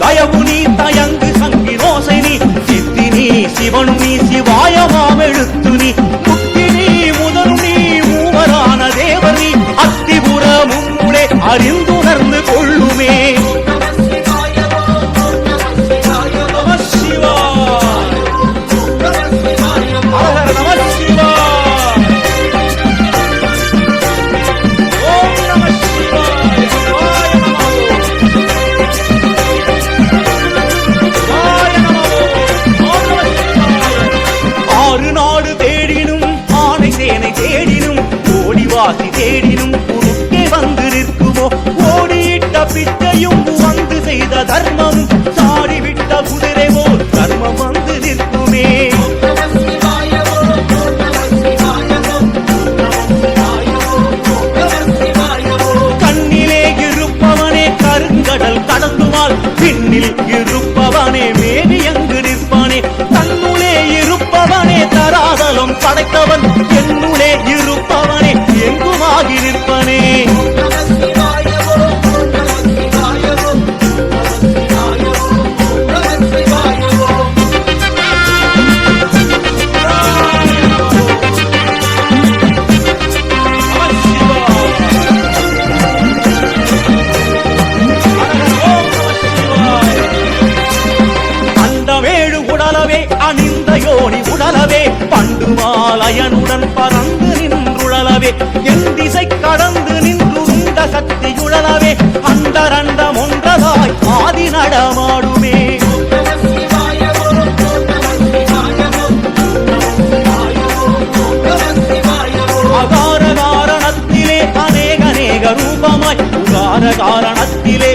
দায়মুন திசையோடி உடலவே பண்டுமாலயனுடன் பறந்து நின்றுழலவே என் திசை கடந்து நின்று உண்ட சக்தி உழலவே அண்டரண்டம் ஒன்றதாய் ஆதி நடமாடுமே. அகார காரணத்திலே அநேக அநேக ரூபமாய் உகார காரணத்திலே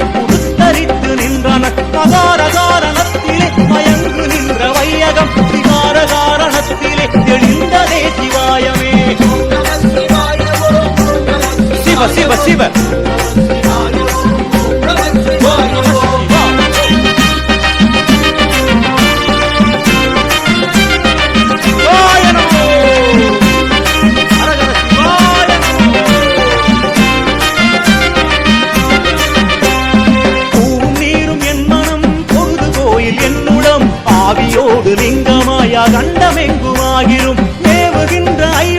சிவ சிவ. என்னுடம் ஆவியோடு லிங்கமாயா கண்டமெங்குமாயிரும். மேவுகின்ற ஐ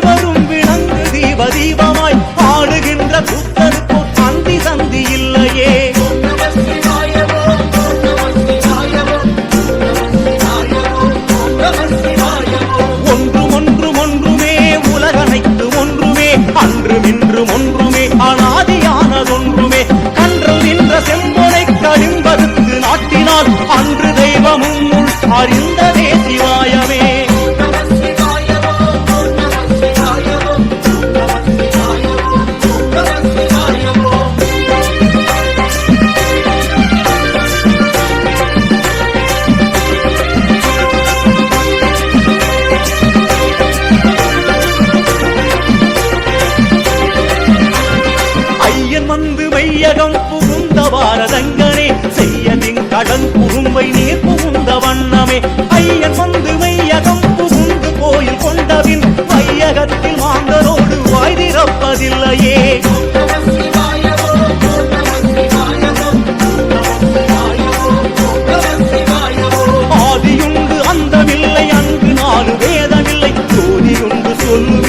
சிவாயே ஆதியுண்டு அந்த வில்லை அங்கு நாலு வேதமில்லை ஜோதியுண்டு சொல்லு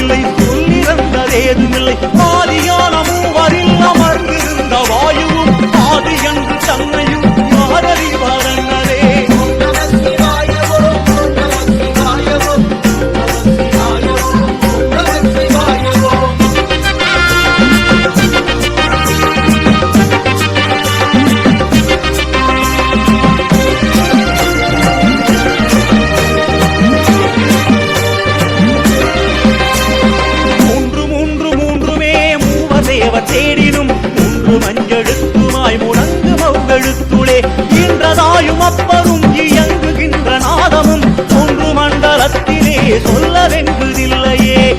சொல்லவென்பதில்லையே.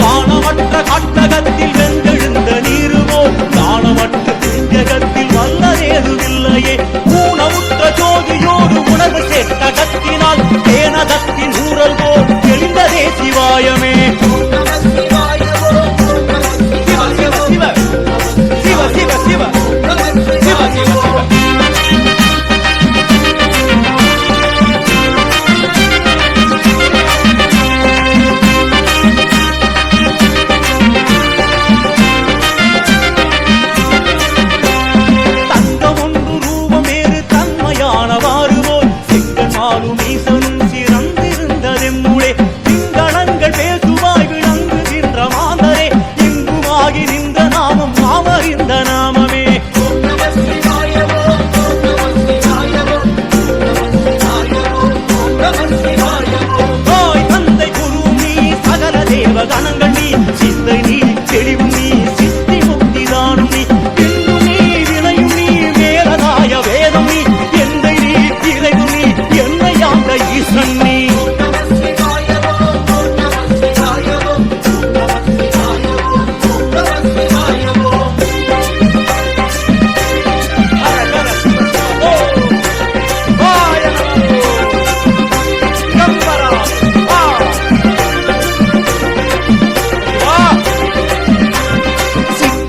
காணமற்ற காட்டகத்தில் வெந்தெழுந்த நீருவோல் காணமற்ற திஞ்சகத்தில் வல்லதேதுமில்லையே ஊனமுற்ற ஜோதியோடு உணர்வு சேர்த்த தேனகத்தின் ஊரல் போல் தெளிந்ததே சிவாயமே.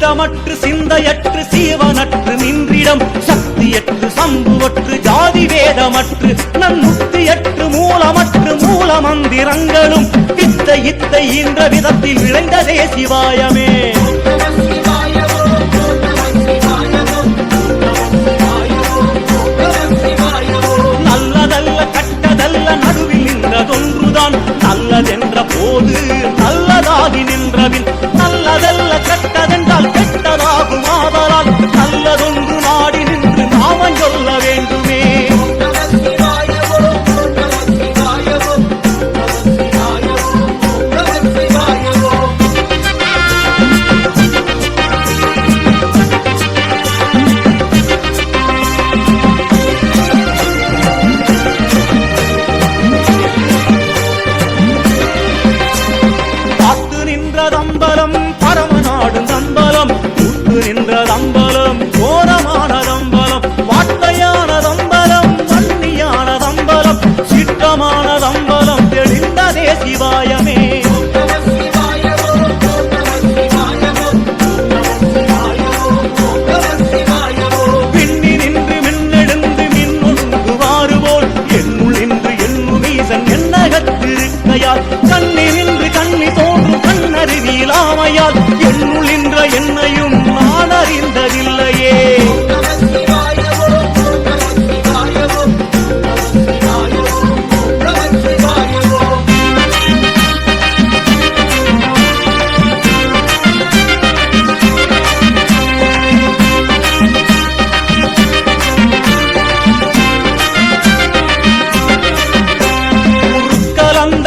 சித்தமற்று சிந்தையற்று சீவனற்று நின்றிடம் சக்தியற்று சம்புவற்று ஜாதி வேதமற்று நன்முக்தியற்று மூலமற்று மூல மந்திரங்களும் இத்தை இத்தை இந்த விதத்தில் விளைந்ததே சிவாயமே. நல்லதல்ல கட்டதல்ல நடுவில் நின்றதொன்றுதான் நல்லதென்ற போது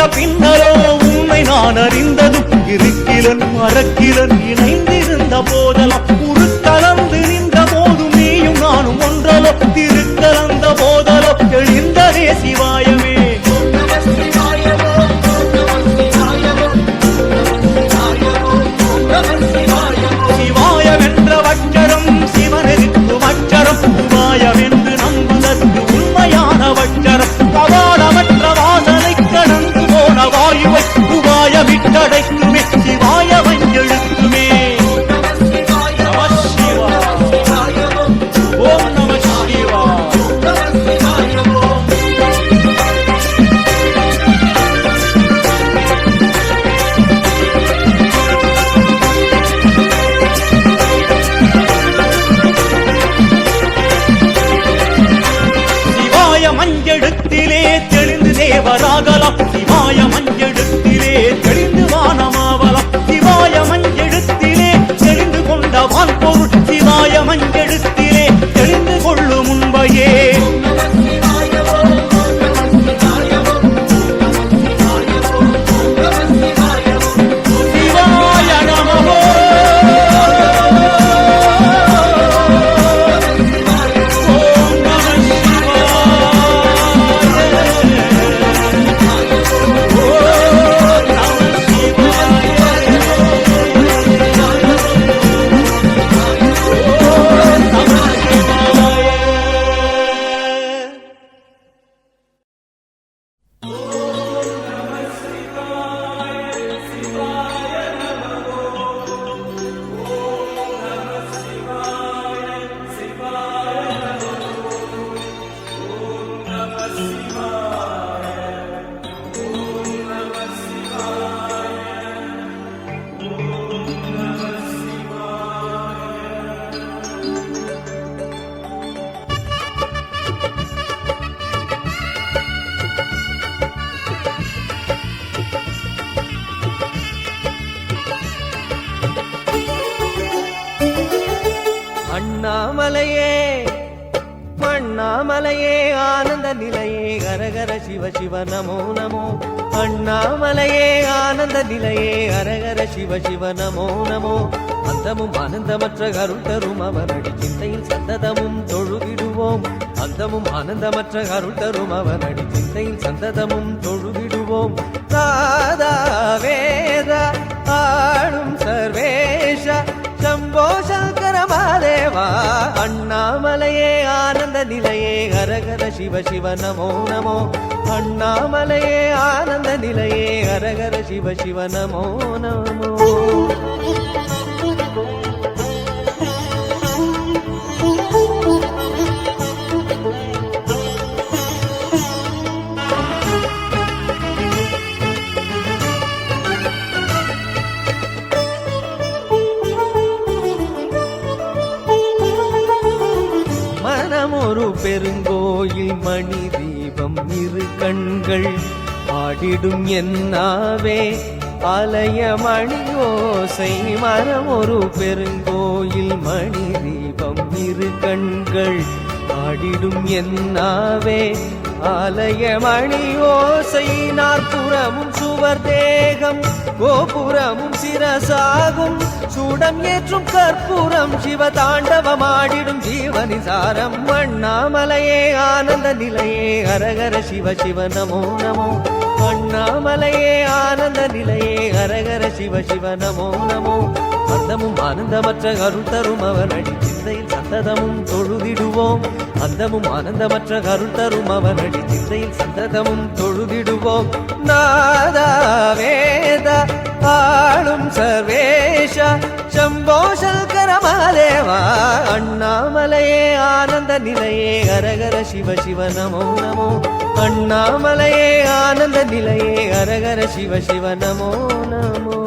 கண்ட பின்னரோ உண்மை நான் அறிந்ததும் இருக்கிலன் மறக்கிலன் இணைந்திருந்த போதெல்லாம் உருக்கலந்து நின்ற போதும் நீயும் நானும் ஒன்றலோ திரு உபாயமிட்டடைக்குமே சிவாய. வஞ்செழுத்துமே மஞ்செழுத்திலே தெளிந்து தேவராகலாம் அண்ணாமலையே அண்ணாமலையே ஆனந்த நிலையே ஹரஹர சிவ சிவ நமோ நமோ. அண்ணாமலையே ஆனந்த நிலையே ஹரஹர சிவ சிவ நமோ நமோ. அந்தமும் ஆனந்தமற்ற அருள் தரும் அவனடி சிந்தையில் சந்ததமும் தொழுவிடுவோம். அந்தமும் ஆனந்தமற்ற அருள் தரும் அவனடி சிந்தையில் சந்ததமும் தொழுவிடுவோம். ராதா வேதா ஆளும் சர்வேஷ. சம்போ சங்கர மாதேவா அண்ணாம சிவ சிவ நமோ நமோ. அண்ணாமலையே ஆனந்த நிலையே அரகர சிவ சிவ நமோ நமோ. ஒரு பெருங்கோயில் மணி தீபம் இரு கண்கள் பாடிடும் என்னாவே ஆலய மரம் ஒரு பெருங்கோயில் மணி தீபம் இரு கண்கள் பாடிடும் என்னாவே ஆலய ஓசை நாற்புறமும் அவர் தேகம் கோபுரமும் சிரசாகும். சூடம் ஏற்றும் கற்பூரம் சிவ தாண்டவமாடிடும் ஜீவனிசாரம் மண்ணாமலையே ஆனந்த நிலையே அரகர சிவ சிவ நமோ நமோ. மண்ணாமலையே ஆனந்த நிலையே அரகர சிவ சிவ நமோ நமோ. அந்தமும் ஆனந்தமற்ற அருள் தரும் அவர் அடி சிந்தையில் சந்ததமும் தொழுதிடுவோம். அந்தமும் ஆனந்தமற்ற அருள் தரும் அவர் அடி சிந்தையில் சந்ததமும் தொழுதிடுவோம். நாதா வேத ஆளும் சர்வேஷ சம்போ சங்கர மகாதேவா அண்ணாமலையே ஆனந்த நிலையே அரகர சிவ சிவ நமோ நமோ. அண்ணாமலையே ஆனந்த நிலையே அரகர சிவ சிவ நமோ நமோ.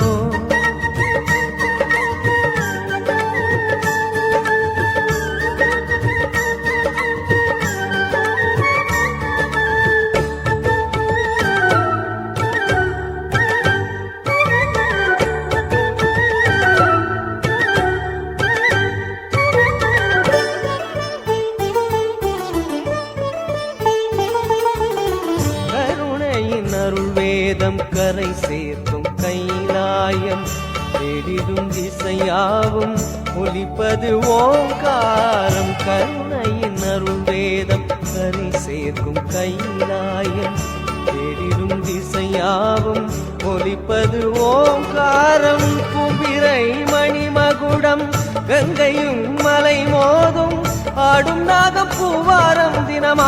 ஓங்காரம் குபிரை மணிமகுடம் கங்கையும் மலை மோதும் ஆடும் நாகப்பூவாரம் தினம்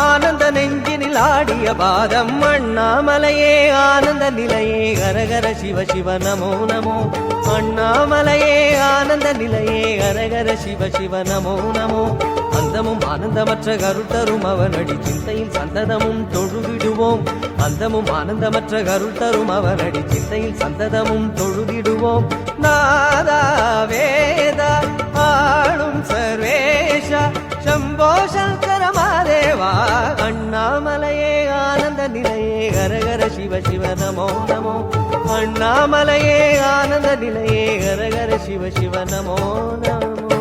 ஆனந்த ஆடிய பாதம் அண்ணாமலையே ஆனந்த நிலையே ஹரஹர சிவ சிவ நமோ நமோ. அண்ணாமலையே ஆனந்த நிலையே ஹரஹர சிவ சிவ நமோ நமோ. அந்தமும் ஆனந்தமற்ற கருத்தரும் அவனடி சிந்தையில் சந்ததமும் தொழுவிடுவோம். அந்தமும் ஆனந்தமற்ற கருத்தரும் அவனடி சிந்தையில் சந்ததமும் தொழுவிடுவோம். நாதா வேதா ஆளும் சர்வேஷா சம்போ சங்கர மாதேவா அண்ணாமலையே சிவ சிவ நமோ நமோ அண்ணாமலையே ஆனந்த நிலையே ஹரஹர சிவ சிவ நமோ நமோ